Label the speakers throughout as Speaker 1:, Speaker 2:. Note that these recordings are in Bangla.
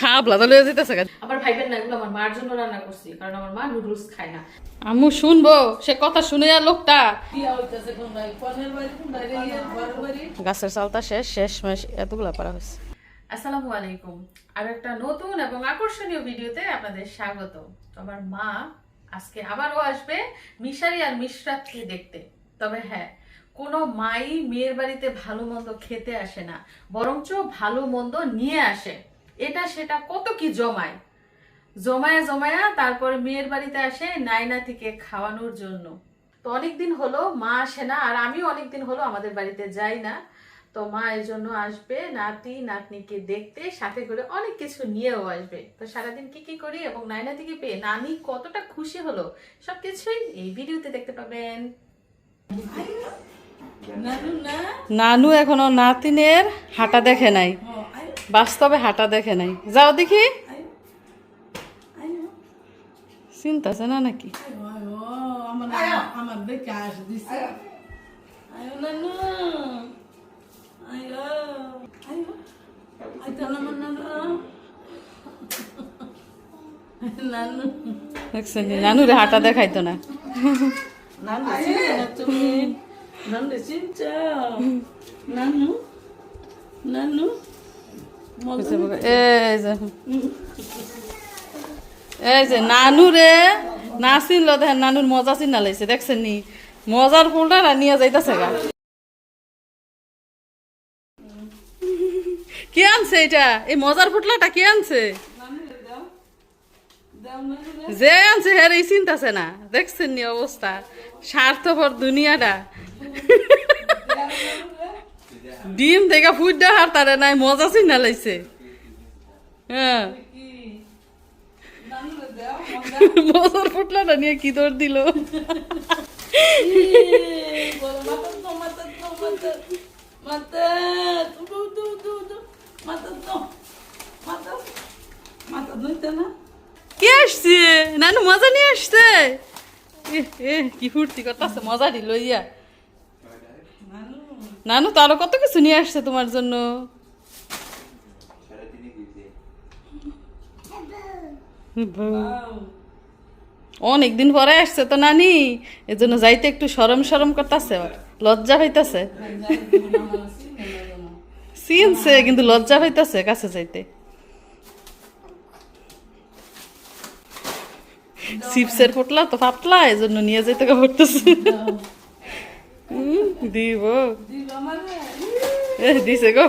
Speaker 1: খাবলা তো লয়ে যেতেছে গা।
Speaker 2: আবার ভাইবেন না এগুলো আমার মার জন্য রান্না করছি কারণ আমার মা নুডলস খায় না।
Speaker 1: আম্মু শুনব সে কথা শুনে আর লোকটা। গাছের চালতা শেষ শেষ মাস এতগুলা পারা হয়েছে।
Speaker 2: আসসালামু আলাইকুম। আর একটা নতুন এবং আকর্ষণীয় ভিডিওতে আপনাদের স্বাগত। আমার মা আজকে আবারও আসবে মিশারি আর মিশরাতকে দেখতে। তবে হ্যাঁ কোনো মাই মেয়ের বাড়িতে ভালো মন্দ খেতে আসে না, বরঞ্চ ভালো মন্দ নিয়ে আসে। এটা সেটা কত কি জমায়? জমায়া জমায়া তারপরে মেয়ের বাড়িতে আসে নাইনাতিকে খাওয়ানোর জন্য। তো অনেকদিন হলো, মা আসে না, আর আমিও অনেকদিন হলো আমাদের বাড়িতে যাই না। তো মা এর জন্য আসবে, নাতি, নাতনিকে দেখতে, সাথে করে অনেক কিছু নিয়েও আসবে। তো সারাদিন কি কি করি এবং নাইনাতিকে পেয়ে নানি কতটা খুশি হলো, সবকিছুই এই ভিডিওতে দেখতে পাবেন।
Speaker 1: নানু এখনও নাতিনের হাঁটা দেখে নাই। বাস্তবে হাঁটা দেখে নাই। যাও দেখি। চিন্তা না নাকি?
Speaker 3: নানু?
Speaker 1: নানুরে হাঁটা দেখাইতো না।
Speaker 3: নানু নানু নানু নানু?
Speaker 1: এই যে এই যে নানুরে মজা চিনা লাইছে দেখছেন নি মজার ফুলটা না নিয়ে যাইতেছে গা কে আনছে এটা এই মজার ফুটলাটা কে আনছে যে আনছে হ্যাঁ এই চিন্তাছে না দেখছেন নি অবস্থা স্বার্থপর দুনিয়াটা ডিম থেকে ফুট হার তারে নাই, মজা চিনা লাইছে হ্যাঁ। মজার ফুটলাটা নিয়ে কি দৌড় দিল?
Speaker 3: না
Speaker 1: কে আসছে? নানু মজা নিয়ে আসছে? কি ফুর্তি করতেছে, মজা দিল, ইয়া।
Speaker 3: নানু
Speaker 1: নানু তো আরও কত কিছু নিয়ে আসছে তোমার জন্য। অনেক দিন পরে আসছে তো নানি, এজন্য যাইতে একটু সরম সরম করতেছে লজ্জা হইতাছে চিনছে কিন্তু লজ্জা হইতাছে কাছে যাইতে। চিপসের পোটলা তো পাতলা, এজন্য নিয়ে যেতে পড়তেছে দিব
Speaker 3: আমারে
Speaker 1: দিছে গো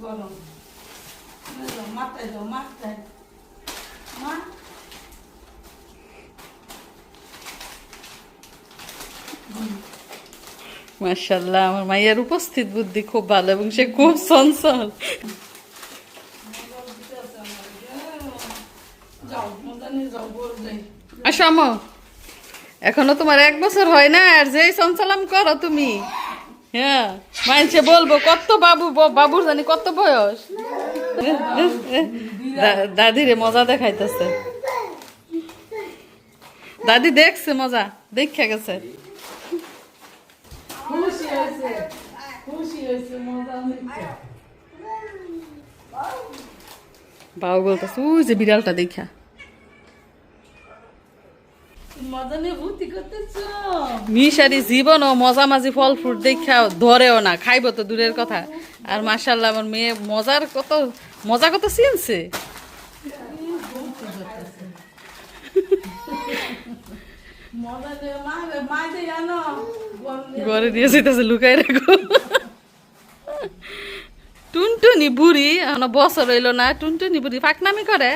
Speaker 3: বড় আমার
Speaker 1: মার্শাল্লাহ আমার মাইয়ার উপস্থিত বুদ্ধি খুব ভালো এবং সে খুব
Speaker 3: যাই
Speaker 1: আসো আমো এখনও তোমার এক বছর হয় না আর যেই সঞ্চালন করো তুমি। হ্যাঁ মানছে বলব কত বাবু বাবুর জানি কত বয়স। দাদিরে মজা দেখাইতেছে। দাদি দেখছে মজা দেখা গেছে। বাবু বলতেছে ওই যে বিড়ালটা দেখা
Speaker 3: মজা নিয়ে ভর্তি করতেছ
Speaker 1: মিশারি জীবন ও মজা মাঝি ফল ফ্রুট দেখা ধরেও না খাইব তো দূরের কথা। আর মাসাল্লাহ আমার মেয়ে মজার কত মজা কত চিনছে
Speaker 3: নিয়ে
Speaker 1: ঘরে দিয়ে যেতেছে লুকাই রাখো। টুনটুনি বুড়ি বছর হইল না টুনটুনি বুড়ি ফাঁকনামি করে।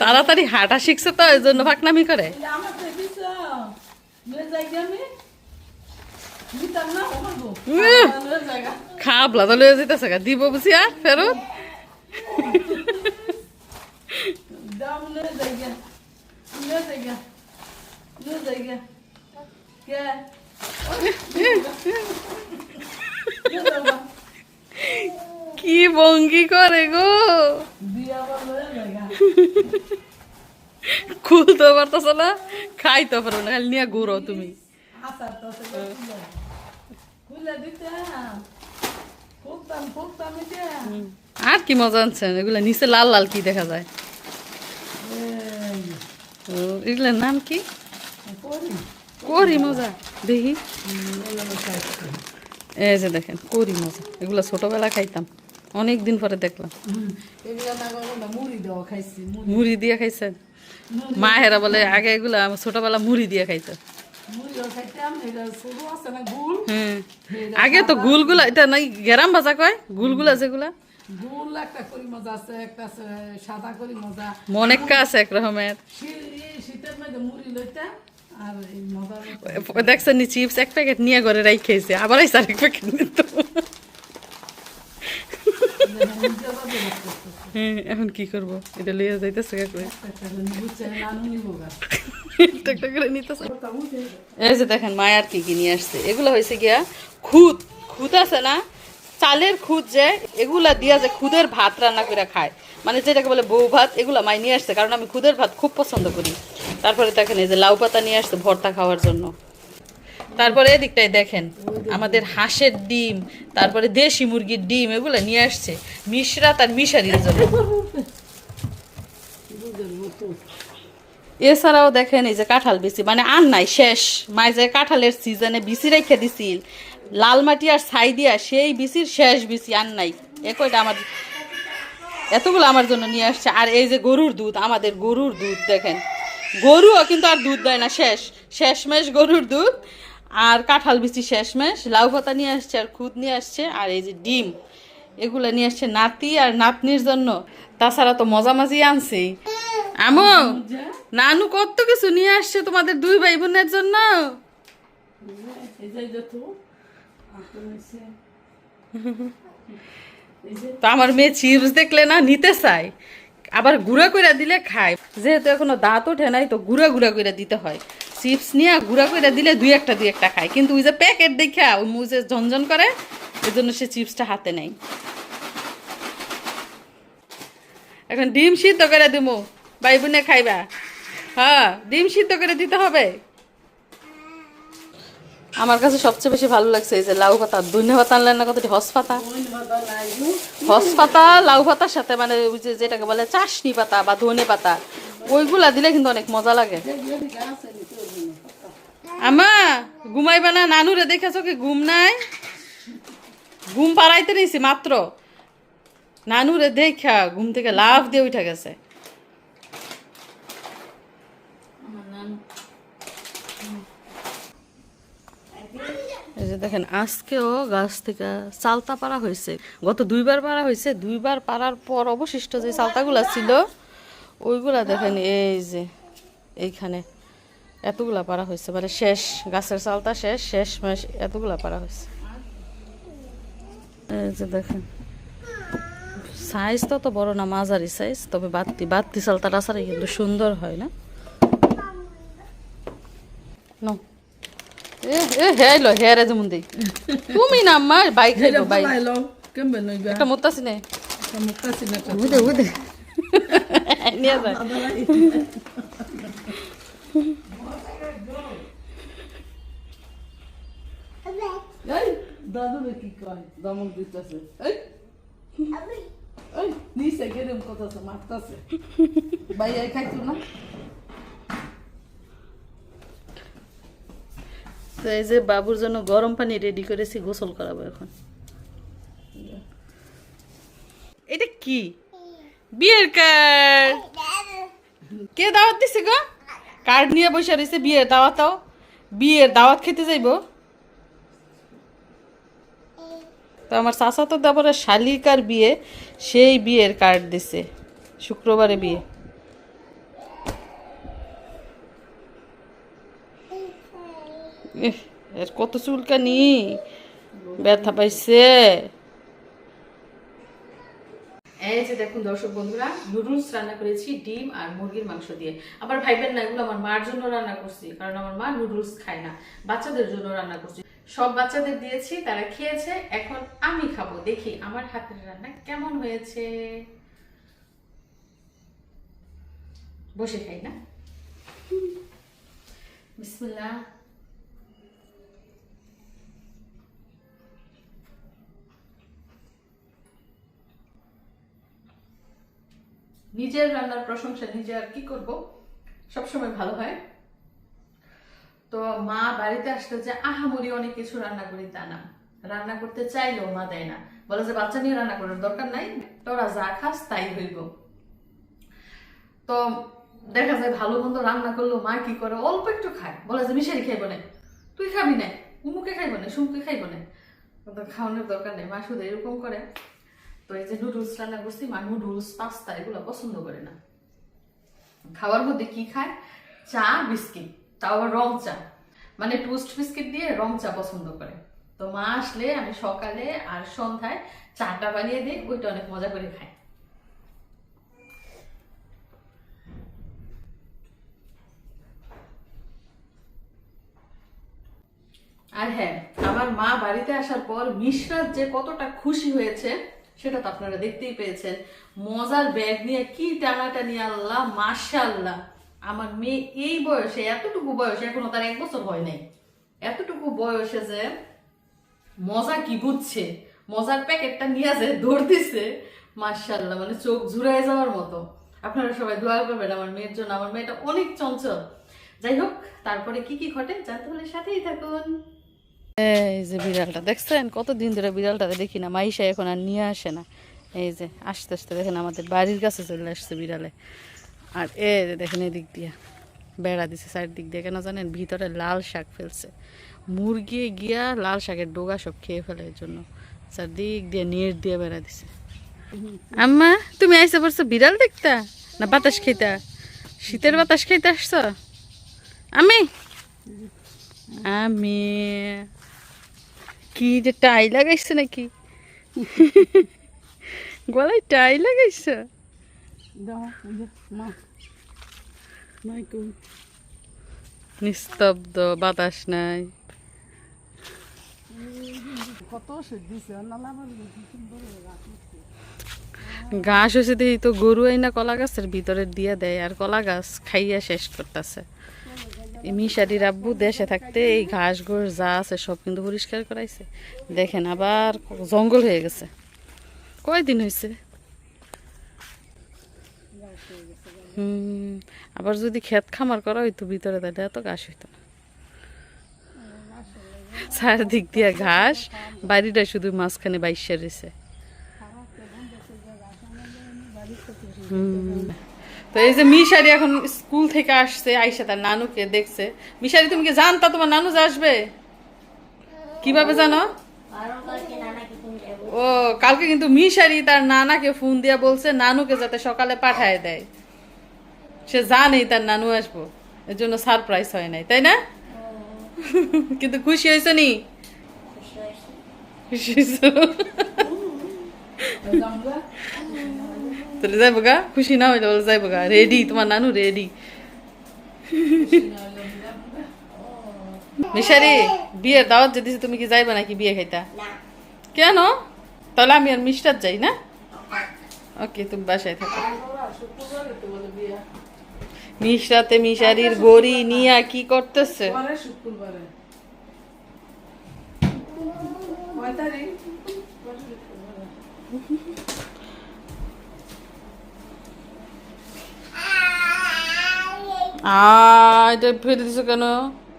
Speaker 1: তাড়াতাড়ি হাঁটা শিখছে তো এই জন্য ফাঁকনামি করে। খাবলা তো লয়ে যেতেছে দিব বুঝি আর ফেরত?
Speaker 3: দাম কে
Speaker 1: ভঙ্গি করে গো? খুলতে পারতেছে না? খাই তো পারো না খালি নিয়ে ঘুরো তুমি। আর কি মজা আনছেন? এগুলা নিচে লাল লাল কি দেখা যায়? এগুলার নাম কি?
Speaker 3: করি।
Speaker 1: করি মজা। দেখি। এই যে দেখেন করি মজা। এগুলা ছোটবেলা খাইতাম। অনেক দিন পরে দেখলাম।
Speaker 3: মুড়ি
Speaker 1: দিয়ে খাইছেন? মায়েরা বলে, আগে এগুলা ছোটবেলা মুড়ি দিয়ে খাইতো আগে তো গুলগুলা, এটা নাই গেরাম ভাজা কয়? গুলগুলা যেগুলা। মনেক্কা আছে এক রকমের।
Speaker 3: শীতের মধ্যে মুড়ি লইতাম
Speaker 1: দেখছেন নি চিপস এক প্যাকেট নিয়ে ঘরে রাই খেয়েছে আবার আইসা এক প্যাকেট নিত এখন কি করব এটা লিয়ে যাইতেছে কে করে এই যে দেখেন মায়ার কি কি নিয়ে আসছে এগুলো হয়েছে গিয়া খুদ খুদ আছে না চালের খুদ যে, এগুলা দিয়া যে খুদের ভাত রান্না করে খায়। মানে যেটাকে বলে বউ ভাত, এগুলা মাই নিয়ে আসছে, কারণ আমি খুদের ভাত খুব পছন্দ করি। তারপরে দেখেন এই যে লাউ পাতা নিয়ে আসছে ভর্তা খাওয়ার জন্য। তারপরে এদিকটায় দেখেন, আমাদের হাঁসের ডিম, তারপরে দেশি মুরগির ডিম, এগুলো নিয়ে আসছে, মিশরা তার মিশারির জন্য। এছাড়াও দেখেন এই যে কাঁঠাল বিচি মানে আর নাই, শেষ। মাই যে কাঁঠালের সিজনে বিচি রেখে দিছিল লাল মাটি আর ছাই দিয়া সেই বিচির শেষ বিচি আর নাই। এ কয়টা আমার এতগুলো আমার জন্য নিয়ে আসছে। আর এই যে গরুর দুধ, আমাদের গরুর দুধ দেখেন। গরুও কিন্তু আর দুধ দেয় না, শেষ। শেষমেশ গরুর দুধ, আর কাঁঠাল বিচি শেষমেশ। লাউ পাতা নিয়ে আসছে, আর খুদ নিয়ে আসছে, আর এই যে ডিম। এগুলো নিয়ে আসছে নাতি আর নাতনির জন্য। তাছাড়া তো মজামাজি আনছে আমো, নানু কত কিছু নিয়ে আসছে তোমাদের দুই ভাই বোনের জন্য?
Speaker 3: তো,
Speaker 1: আমার মেয়ে চিপস দেখলে না নিতে চায়। আবার গুঁড়া করে দিলে খায়। যেহেতু এখনও দাঁত ওঠে নাই তো গুঁড়া গুঁড়া করে দিতে হয়। চিপস নিয়ে গুঁড়া করে দিলে দুই একটা দুই একটা খায়। কিন্তু ওই যে প্যাকেট দেখা ওই মুজে ঝনঝন করে এই জন্য সে চিপসটা হাতে নেই। এখন ডিম সিদ্ধ করে দিমু। ভাই বোনে খাইবা? হ্যাঁ ডিম সিদ্ধ করে দিতে হবে। আমার কাছে সবচেয়ে বেশি ভালো লাগছে এই যে লাউ পাতা। ধনে পাতা আনলেন না কতটি? হস পাতা। হস পাতা, লাউ পাতার সাথে মানে ওই যে যেটাকে বলে চাশনি পাতা বা ধনে পাতা, ওইগুলা দিলে কিন্তু অনেক মজা লাগে। আমা ঘুমাইবা না? নানুরে দেখেছ কি ঘুম নাই? ঘুম পাড়াইতে নিয়েছি মাত্র। নানুরে দেখা, ঘুম থেকে লাভ দিয়ে উঠে গেছে
Speaker 3: আমার নানু।
Speaker 1: এই যে দেখেন, আজকেও গাছ থেকে চালতা পাড়া হয়েছে। গত দুইবার পাড়া হয়েছে। দুইবার পাড়ার পর অবশিষ্ট যে চালতাগুলা ছিল, ওইগুলা দেখেন, এই যে এইখানে এতগুলা পাড়া হয়েছে। মানে শেষ, গাছের চালতা শেষ শেষ মাস এতগুলা পাড়া হয়েছে। এই যে দেখেন সাইজ তো তো বড় না, মাঝারি সাইজ তবে বাত্তি বাত্তি চালতাটা ছাড়াই কিন্তু সুন্দর হয় না। No. এ এ হেলো হেরে যেমন দেই তুমি না মা বাইক খাইবো বাইক
Speaker 3: বানাইলো, কেমবে নইবা?
Speaker 1: একটা মোত্তাছি নে
Speaker 3: একটা মুক্তাছি না
Speaker 1: উদে উদে নিয়ে যায়
Speaker 3: এই, কি কয়? দমক দিতেছে। এই, এই, নিচে গেরম করতেছে, মারতাছে। ভাই, খাইছো না?
Speaker 1: তো এই যে বাবুর জন্য গরম পানি রেডি করেছি, গোসল করাবো এখন। এটা কি? বিয়ের কার্ড কে দাওয়াত দিছে গো? কার্ড নিয়ে বসে রয়েছে, বিয়ের দাওয়াতও বিয়ের দাওয়াত খেতে যাইবো। তো আমার চাচা তো তারপরে শালিকার বিয়ে, সেই বিয়ের কার্ড দিছে। শুক্রবারে বিয়ে। এর কত চুলকানি? ব্যথা পাইছে। এই যে দেখুন দর্শক বন্ধুরা নুডলস রান্না করেছি ডিম আর মুরগির মাংস দিয়ে। আবার ভাইবেন না এগুলো আমার মার জন্য রান্না করছি কারণ আমার মা নুডলস খায় না। বাচ্চাদের জন্য রান্না করছি। সব বাচ্চাদের দিয়েছি তারা খেয়েছে এখন আমি খাব। দেখি আমার হাতের রান্না কেমন হয়েছে। বসে খাই না?
Speaker 2: বিসমিল্লাহ। নিজের রান্নার প্রশংসা, নিজে আর কি করব? সবসময় ভালো হয়। তো মা বাড়িতে আসলে যে আহামরি অনেক কিছু রান্না করি। তা না। রান্না করতে চাইলেও মা দেয় না। বলে যে, বাচ্চা নিয়ে রান্না করার দরকার নাই। তোরা যা খাস তাই হইব। তো দেখা যায় ভালো মন্দ রান্না করল, মা কি করে? অল্প একটু খায়। বলে যে, মিশারি খাইব না। তুই খাবি না। উমুকে খাইব না, সুমুকে খাইব না। খাওয়ানোর দরকার নেই। মা শুধু এরকম করে। তো এই যে নুডলস রান্না করছি, মা নুডলস পাস্তা এগুলো পছন্দ করে না। খাওয়ার মধ্যে কি খায়? চা, বিস্কিট, তাও আবার রং চা। মানে টোস্ট বিস্কিট দিয়ে রং চা পছন্দ করে। তো মা আসলে আমি সকালে আর সন্ধ্যায় চাটা বানিয়ে দিই, ওইটা অনেক মজা করে খাই আর হ্যাঁ আমার মা বাড়িতে আসার পর মিশরাত যে কতটা খুশি হয়েছে সেটা তো আপনারা দেখতেই পেয়েছেন। মজার ব্যাগ নিয়ে কি টানাটানি, আল্লাহ মাশাল্লাহ আমার মেয়ে এই বয়সে, এতটুকু বয়সে, এখনও তার এক বছর হয় নাই। এতটুকু বয়সে যে মজা কি বুঝছে? মজার প্যাকেটটা নিয়ে যে দৌড় দিছে মানে চোখ ঝুরাই যাওয়ার মতো। আপনারা সবাই দোয়া করবেন আমার মেয়ের জন্য। আমার মেয়েটা অনেক চঞ্চল। যাই হোক, তারপরে কি কি ঘটে জানতে হলে সাথেই থাকুন।
Speaker 1: এই যে বিড়ালটা, দেখছেন? কতদিন ধরে বিড়ালটা দেখি না, মাইশা এখন আর নিয়ে আসে না। এই যে, আস্তে আস্তে দেখেন আমাদের বাড়ির কাছে চলে আসছে বিড়ালে। আর এ দেখেন এদিক দিয়ে, বেড়া দিছে চারদিক দিয়ে। কেন জানেন? ভিতরে লাল শাক ফেলছে। মুরগি গিয়া লাল শাকের ডোগা সব খেয়ে ফেলে এর জন্য। চারদিক দিয়ে নেট দিয়ে বেড়া দিছে। আম্মা, তুমি আইসে পড়ছো বিড়াল দেখতা? না বাতাস খাইতা? শীতের বাতাস খাইতে আসছো? আমি? আমি। কি যে টাই লাগাইছে নাকি? গলায় টাই লাগাইছে?
Speaker 3: এই
Speaker 1: নিস্তব্ধ বাতাস নাই। ঘাস হয়েছে দেখি তো গরু আইনা কলা গাছের ভিতরে দিয়ে দেয় আর কলা গাছ খাইয়া শেষ করতেছে। এই মিশারির আব্বু দেশে থাকতে এই ঘাস ঘোষ যা আছে সব কিন্তু পরিষ্কার করাইছে। দেখেন আবার জঙ্গল হয়ে গেছে। কয়দিন হয়েছে হুম, আবার যদি ক্ষেত খামার করা হইতো ভিতরে, তাহলে এত ঘাস হইতো না। চারদিক দিয়ে ঘাস বাড়িটা শুধু মাঝখানে বাইশে রয়েছে। হুম। তো এই যে মিশারি এখন স্কুল থেকে আসছে আইসা তার নানুকে দেখছে। মিশারি তুমি কি জানতা তোমার নানু যে আসবে? কীভাবে জানো? ও কালকে কিন্তু মিশারি তার নানাকে ফোন দিয়া বলছে নানুকে যাতে সকালে পাঠায় দেয়। সে জানেই তার নানু আসব। এর জন্য সারপ্রাইজ হয় নাই তাই না? কিন্তু খুশি হয়েছে নি? খুশি হয়েছো? তাহলে যাইবো গা খুশি না হইলে বলে যাই গা রেডি তোমার নানু রেডি মিশারি বিয়ের দাওয়াত যদি তুমি কি যাইবা নাকি বিয়ে খাইতা কেন তাহলে আমি আর মিস্টার যাই না ওকে তুমি বাসায় থাকো মিশরাতে মিশারির গড়ি নিয়া কি করতেছে
Speaker 3: পরে শুক্রবারে কয় তারিখ পরে শুক্রবারে।
Speaker 1: আ এটা ফেলে দিছো কেন?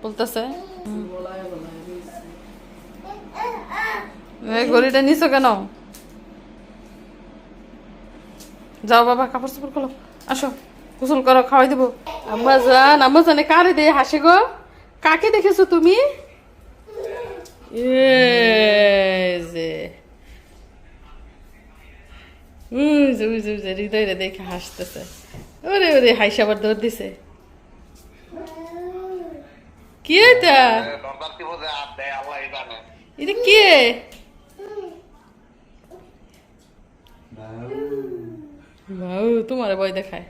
Speaker 1: বলতেছে। ঘড়িটা নিছো কেন? যাও বাবা কাপড় চোপড় খোলো। আসো, গোসল করো, খাওয়াই দেবো। আম্মা জান, আম্মা জানে কারে দিয়ে হাসে গো? কাকে দেখেছ তুমি? হৃদয়রে দেখে হাসতেছে। ওরে ওরে হাইসা আবার দৌড় দিছে। কি এটা এটা বাউ তোমার ভয় দেখায়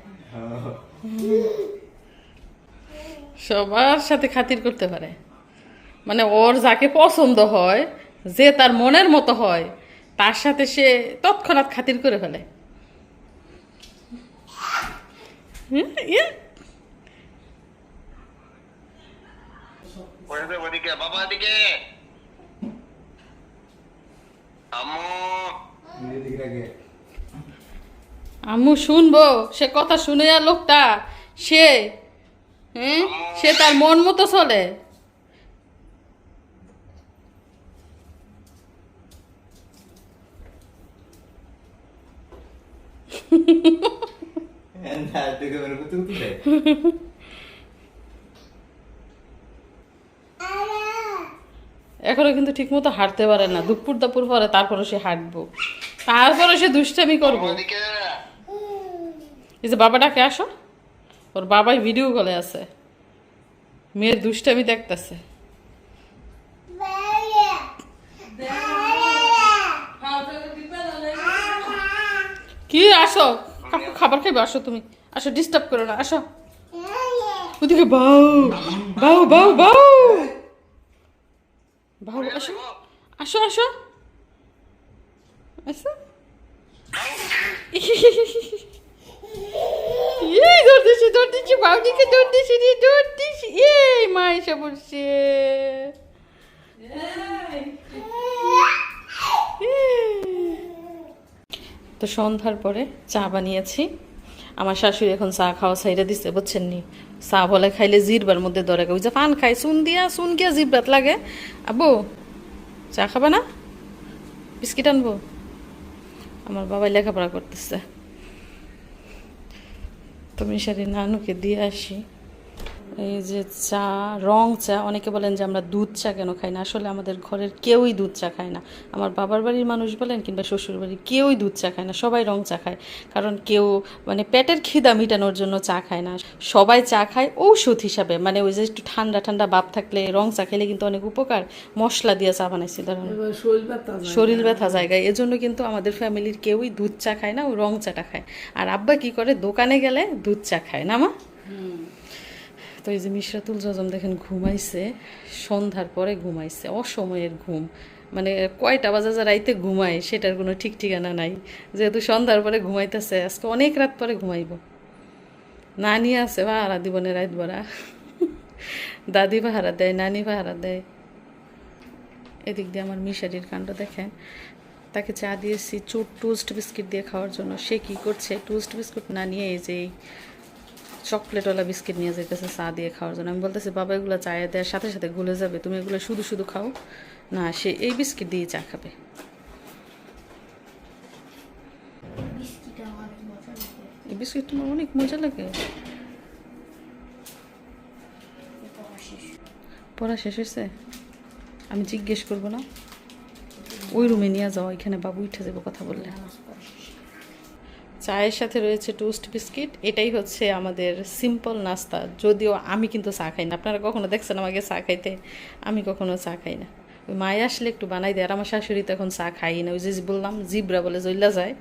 Speaker 1: সবার সাথে খাতির করতে পারে। মানে ওর যাকে পছন্দ হয় যে তার মনের মতো হয় তার সাথে সে তৎক্ষণাৎ খাতির করে ফেলে। হুম, ইয়ে।
Speaker 4: ওইদিকে ওদিকে বাবা এদিকে। আম্মু।
Speaker 1: আম্মু শুনব? সে কথা শুনে আর লোকটা সে হ্যাঁ? সে তার মন মতো চলে। এখনও কিন্তু ঠিক মতো হাঁটতে পারে না। দুপুর দাপুর পরে তারপরে সে হাঁটবো। তারপরে সে দুষ্টামি করব। এই যে বাবাটাকে আসো। ওর বাবাই ভিডিও কলে আছে। মেয়ের দুষ্টামি দেখতেছে। কি আসো? কাকু খাবার খাইবে? আসো তুমি। আসো ডিস্টার্ব করো না। আসো। ওদিকে বাউ। বাউ বাউ বাউ। বাউ আসো। আসো আসো। আসো। এই দৌড় দিছি দৌড় দিছি বাউদিকে দৌড় দিছি রে দৌড় দিছি এই মা এসে বলছে তো সন্ধ্যার পরে চা বানিয়েছি। আমার শাশুড়ি এখন চা খাওয়া সাইডে দিচ্ছে বুঝছেন নি? চা বলে খাইলে জিরবার মধ্যে ধরে ওই যে পান খাই, চুন দিয়া, চুন গিয়া ভাত লাগে। আবু চা খাবা না? বিস্কিট আনব। আমার বাবাই লেখাপড়া করতেছে। তুমি মিশারি নানুকে দিয়ে আসি। এই যে চা রং চা অনেকে বলেন যে আমরা দুধ চা কেন খাই না? আসলে আমাদের ঘরের কেউই দুধ চা খায় না। আমার বাবার বাড়ির মানুষ বলেন কিংবা শ্বশুর বাড়ির কেউই দুধ চা খায় না সবাই রং চা খায়। কারণ কেউ মানে পেটের খিদা মিটানোর জন্য চা খায় না। সবাই চা খায় ঔষধ হিসাবে। মানে ওই যে একটু ঠান্ডা ঠান্ডা ভাব থাকলে রং চা খেলে কিন্তু অনেক উপকার। মশলা দিয়ে চা বানাইছি ধরুন।
Speaker 3: শরীর ব্যথা যায়।
Speaker 1: শরীর ব্যথা জায়গায় এজন্য কিন্তু আমাদের ফ্যামিলির কেউই দুধ চা খায় না ও রং চাটা খায়। আর আব্বা কি করে? দোকানে গেলে দুধ চা খায় না মা? তো এই যে মিশরাতুল জজম দেখেন ঘুমাইছে, সন্ধ্যার পরে ঘুমাইছে, অসময়ের ঘুম। মানে কয়টা বাজে যে রাইতে ঘুমায়, সেটার কোনো ঠিক ঠিকানা নাই। যেহেতু সন্ধ্যার পরে ঘুমাইতেছে, আজকে অনেক রাত পরে ঘুমাইব। নানি আছে, ভাড়া দিবনে রাত ভরা। দাদি ভাড়া দেয়, নানি ভাড়া দেয়। এদিক দিয়ে আমার মিশারির কাণ্ড দেখেন। তাকে চা দিয়েছি চুট টোস্ট বিস্কিট দিয়ে খাওয়ার জন্য। সে কি করছে? টোস্ট বিস্কুট না নিয়ে এই যে চকলেটওয়ালা বিস্কিট নিয়ে যেতেছে চা দিয়ে খাওয়ার জন্য। আমি বলতেছি বাবা এগুলো চায়ে দেওয়ার সাথে সাথে গলে যাবে। তুমি এগুলো শুধু শুধু খাও। না সে এই বিস্কিট দিয়ে চা খাবে। এই বিস্কিট তোমার অনেক মজা লাগে। পড়া শেষ। হয়েছে? আমি জিজ্ঞেস করব না? ওই রুমে নিয়ে যাও এখানে বাবু উঠে যাব কথা বললে। চায়ের সাথে রয়েছে টোস্ট বিস্কিট এটাই হচ্ছে আমাদের সিম্পল নাস্তা। যদিও আমি কিন্তু চা খাই না। আপনারা কখনো দেখছেন আমাকে চা খাইতে? আমি কখনো চা খাই না। ওই মায়ে আসলে একটু বানাই দেয় আর আমার শাশুড়ি তো এখন চা খাই না। ওই যে বললাম, জিবরা বলে জইলা যায়।